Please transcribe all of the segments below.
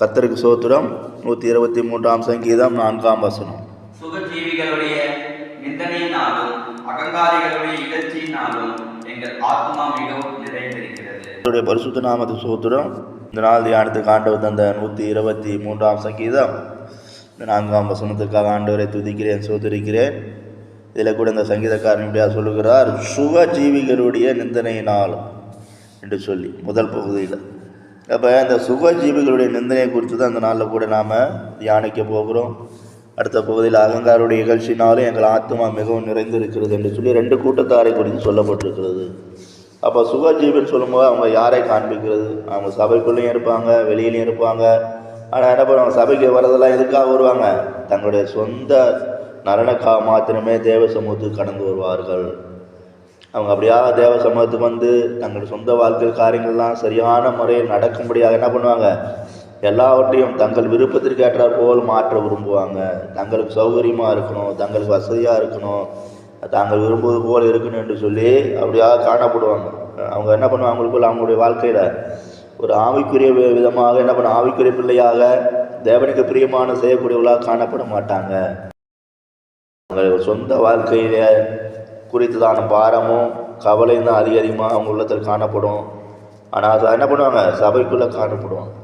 கர்த்தருக்கு சோத்திரம் நூற்றி இருபத்தி மூன்றாம் சங்கீதம் நான்காம் வசனம். சுகஜீவிகளுடைய நிந்தனையினாலும் அகங்காரிகளுடைய இகழ்ச்சியினாலும் எங்கள் ஆத்மா மிகவும் நிறைந்திருக்கிறது. கர்த்தருடைய பரிசுத்த நாமத்துக்கு சோத்திரம். இந்த நாள் தியானத்துக்கு ஆண்டவர் தந்த நூற்றி இருபத்தி மூன்றாம் சங்கீதம். இந்த நான்காம் வசனத்துக்காக ஆண்டவரை துதிக்கிறேன் சோதரிக்கிறேன் இதில் கூட இந்த சங்கீதக்காரன் இப்படியா சொல்லுகிறார் சுக ஜீவிகளுடைய நிந்தனையினால் என்று சொல்லி முதல் பகுதியில். அப்போ இந்த சுகஜீவிகளுடைய நிந்தனை நிந்தனையை குறித்து தான் அந்த நாளில் கூட நாம் தியானிக்க போகிறோம். அடுத்த பகுதியில் அகங்காருடைய நிகழ்ச்சினாலும் எங்கள் ஆத்மா மிகவும் நிறைந்திருக்கிறது என்று சொல்லி ரெண்டு கூட்டத்தாரை குறித்து சொல்லப்பட்டிருக்கிறது. அப்போ சுகஜீவின்னு சொல்லும்போது அவங்க யாரை காண்பிக்கிறது? அவங்க சபைக்குள்ளேயும் இருப்பாங்க வெளியிலையும் இருப்பாங்க. ஆனால் என்ன பண்ணுவாங்க? சபைக்கு வரதெல்லாம் எதுக்காக வருவாங்க? தங்களுடைய சொந்த நலனுக்காக மாத்திரமே தேவ சமூகத்துக்கு கடந்து வருவார்கள். அவங்க அப்படியா தேவ சமூகத்துக்கு வந்து தங்களுடைய சொந்த வாழ்க்கை காரியங்கள்லாம் சரியான முறையில் நடக்கும்படியாக என்ன பண்ணுவாங்க? எல்லாவற்றையும் தங்கள் விருப்பத்திற்கு ஏற்றார் போல் மாற்ற விரும்புவாங்க. தங்களுக்கு சௌகரியமாக இருக்கணும் தங்களுக்கு வசதியாக இருக்கணும் தாங்கள் விரும்புவது போல் இருக்கணும் என்று சொல்லி அப்படியா காணப்படுவாங்க. அவங்க என்ன பண்ணுவாங்க? அவங்களுக்குள்ள அவங்களுடைய வாழ்க்கையில் ஒரு ஆவிக்குரிய விதமாக என்ன பண்ண ஆவிக்குரிய பிள்ளையாக தேவனுக்கு பிரியமான செய்யக்கூடியவர்களாக காணப்பட மாட்டாங்க. அவங்க சொந்த வாழ்க்கையில குறித்ததான பாரமும் கவலையும் தான் அதிக அதிகமாக அவங்க உள்ளத்தில் காணப்படும். ஆனால் அது என்ன பண்ணுவாங்க? சபைக்குள்ளே காணப்படுவாங்க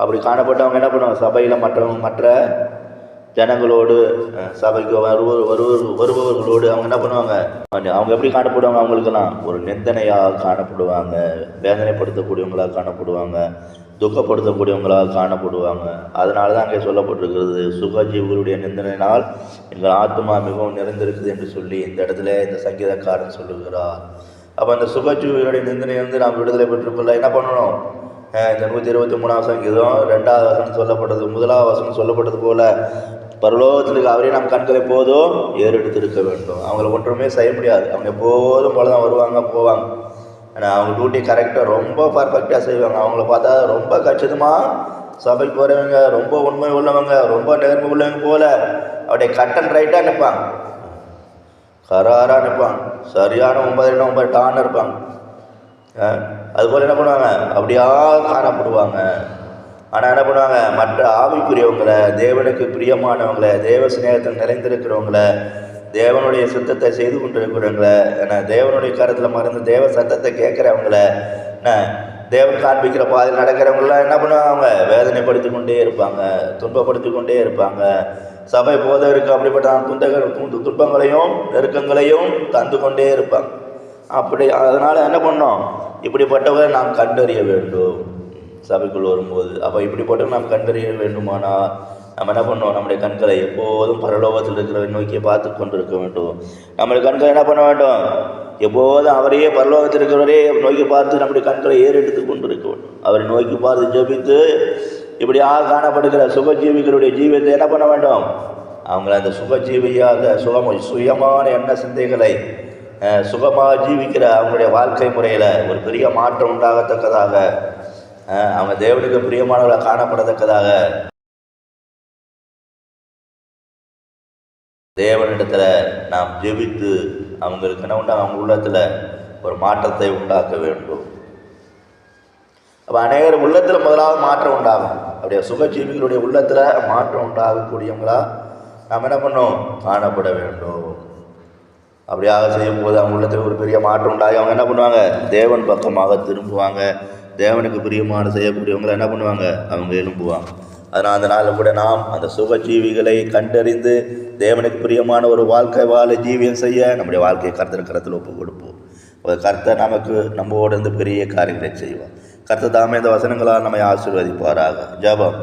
அப்படி காணப்பட்டவங்க என்ன பண்ணுவாங்க? சபையில் மற்றவங்க மற்ற ஜனங்களோடு சபைக்கு வருவர் வருவர் வருபவர்களோடு அவங்க என்ன பண்ணுவாங்க? அவங்க எப்படி காணப்படுவாங்க அவங்களுக்கெல்லாம்? ஒரு நிந்தனையாக காணப்படுவாங்க. வேதனைப்படுத்தக்கூடியவங்களாக காணப்படுவாங்க. துக்கப்படுத்தக்கூடியவங்களாக காணப்படுவாங்க. அதனால தான் அங்கே சொல்லப்பட்டிருக்கிறது சுகஜீவர்களுடைய நிந்தனையினால் எங்கள் ஆத்மா மிகவும் நிறைந்திருக்குது என்று சொல்லி இந்த இடத்துல இந்த சங்கீதக்காரன் சொல்லுகிறார். அப்போ அந்த சுகஜீவிகளுடைய நிந்தனை வந்து நாம் விடுதலை பெற்றிருக்கல என்ன பண்ணணும்? இந்த நூற்றி இருபத்தி மூணாவது சங்கீதம் ரெண்டாவது வசனம் சொல்லப்பட்டது முதலாவது வசனம் சொல்லப்பட்டது போல பரலோகத்தில் அவரே நம் கண்களை போதும் ஏறெடுத்திருக்க வேண்டும். அவங்கள ஒன்றுமே செய்ய முடியாது. அவங்க எப்போதும் போல தான் வருவாங்க போவாங்க. ஆனால் அவங்க டியூட்டி கரெக்டாக ரொம்ப பர்ஃபெக்டாக செய்வாங்க. அவங்கள பார்த்தா ரொம்ப கச்சிதமாக சபைக்கு போகிறவங்க ரொம்ப உண்மை உள்ளவங்க ரொம்ப நேர்மை உள்ளவங்க போல. அப்படியே கட் அண்ட் ரைட்டாக நிற்பாங்க கராராக நிற்பாங்க சரியான ஒன்பது ஒன்பது டான்னு இருப்பாங்க. அதுபோல் என்ன பண்ணுவாங்க? அப்படியா காணப்படுவாங்க. ஆனால் என்ன பண்ணுவாங்க? மற்ற ஆவிக்குரியவங்களை தேவனுக்கு பிரியமானவங்களை தேவ சிநேகத்தில் நிறைந்திருக்கிறவங்களை தேவனுடைய சுத்தத்தை செய்து கொண்டிருக்கிறவங்களை என்ன தேவனுடைய கருத்தில் மறந்து தேவ சத்தத்தை கேட்குறவங்கள என்ன தேவன் காண்பிக்கிற பாதையில் நடக்கிறவங்களாம் என்ன பண்ணுவாங்க? அவங்க வேதனைப்படுத்தி கொண்டே இருப்பாங்க துன்பப்படுத்தி கொண்டே இருப்பாங்க. சபை போதவருக்கு அப்படிப்பட்ட துன்பங்கள் துன்பங்களையும் நெருக்கங்களையும் தந்து கொண்டே இருப்பாங்க. அப்படி அதனால் என்ன பண்ணோம்? இப்படிப்பட்டவரை நாம் கண்டறிய வேண்டும். சபைக்குள் வரும்போது. அப்போ இப்படிப்பட்டவங்க நாம் கண்டறிய வேண்டுமானால் நம்ம என்ன பண்ணுவோம்? நம்முடைய கண்களை எப்போதும் பரலோகத்தில் இருக்கிறவரை நோக்கி பார்த்து கொண்டிருக்க வேண்டும். நம்முடைய கண்களை என்ன பண்ண வேண்டும்? எப்போதும் அவரையே பரலோகத்தில் இருக்கிறவரே நோக்கி பார்த்து நம்முடைய கண்களை ஏறெடுத்து கொண்டிருக்க வேண்டும். அவரை நோக்கி பார்த்து ஜெபித்து இப்படியாக காணப்படுகிற சுகஜீவிகளுடைய ஜீவியத்தை என்ன பண்ண வேண்டும்? அவங்கள அந்த சுகஜீவியாக சுகம சுயமான எண்ண சிந்தைகளை சுகமாக ஜீவிக்கிற அவங்களுடைய வாழ்க்கை முறையில் ஒரு பெரிய மாற்றம் உண்டாகத்தக்கதாக அவங்க தேவனுக்கு பிரியமானவர்களாக காணப்படத்தக்கதாக தேவனிடத்தில் நாம் ஜெபித்து அவங்களுக்கு என்ன உண்டா? அவங்க உள்ளத்தில் ஒரு மாற்றத்தை உண்டாக்க வேண்டும். அப்போ அநேகர் உள்ளத்தில் முதலாவது மாற்றம் உண்டாகும். அப்படியே? சுகஜீவிகளுடைய உள்ளத்தில் மாற்றம் உண்டாகக்கூடியவங்களா நாம் என்ன பண்ணோம்? காணப்பட வேண்டும். அப்படியாக செய்யும்போது அவங்க உள்ளத்தில் ஒரு பெரிய மாற்றம் உண்டாகி அவங்க என்ன பண்ணுவாங்க? தேவன் பக்கமாக திரும்புவாங்க. தேவனுக்கு பிரியமான செய்யக்கூடியவங்களை என்ன பண்ணுவாங்க? அவங்க எழும்புவாங்க. அதனால் அந்த நாளில் கூட நாம் அந்த சுகஜீவிகளை கண்டறிந்து தேவனுக்கு பிரியமான ஒரு வாழ்க்கை வாழ ஜீவியம் செய்ய நம்முடைய வாழ்க்கையை கர்த்தர் கருத்தில் ஒப்பு கொடுப்போம். ஒரு கர்த்தர் நமக்கு நம்மோடு இருந்து பெரிய காரியங்களை செய்வார். கர்த்தர் தாமே இந்த வசனங்களால் நம்மை ஆசீர்வதிப்பாராக. ஜபம்.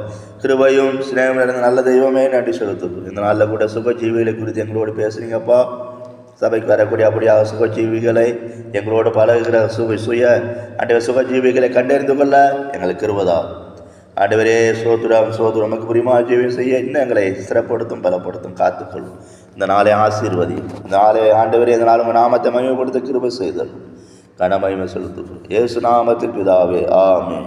கிருபையும் சிநேகம் நடந்த நல்ல தெய்வமே நன்றி செலுத்துவோம் இந்த நாளில் கூட சுகஜீவிகளை குறித்து எங்களோடு பேசுறீங்கப்பா சபைக்கு வரக்கூடிய அப்படியாக சுகஜீவிகளை எங்களோடு பழகுகிற சுக சுய அன்றைய சுகஜீவிகளை கண்டறிந்து கொள்ள எங்களுக்கு இருவதா ஆண்டவரே சோதுரம் சோதுரம் நமக்கு புரியுமா? ஜீவியம் செய்ய இன்னும் எங்களை சிறப்படுத்தும் பலப்படுத்தும் காத்துக்கொள்ளும். இந்த நாளை ஆசீர்வதி இந்த நாளை ஆண்டவரே இந்த நாள் உங்கள் நாமத்தை மகிமைப்படுத்த கிருபை செய்தல். கனமகிமை செலுத்துகிறோம். இயேசு நாமத்தில் பிதாவே ஆமே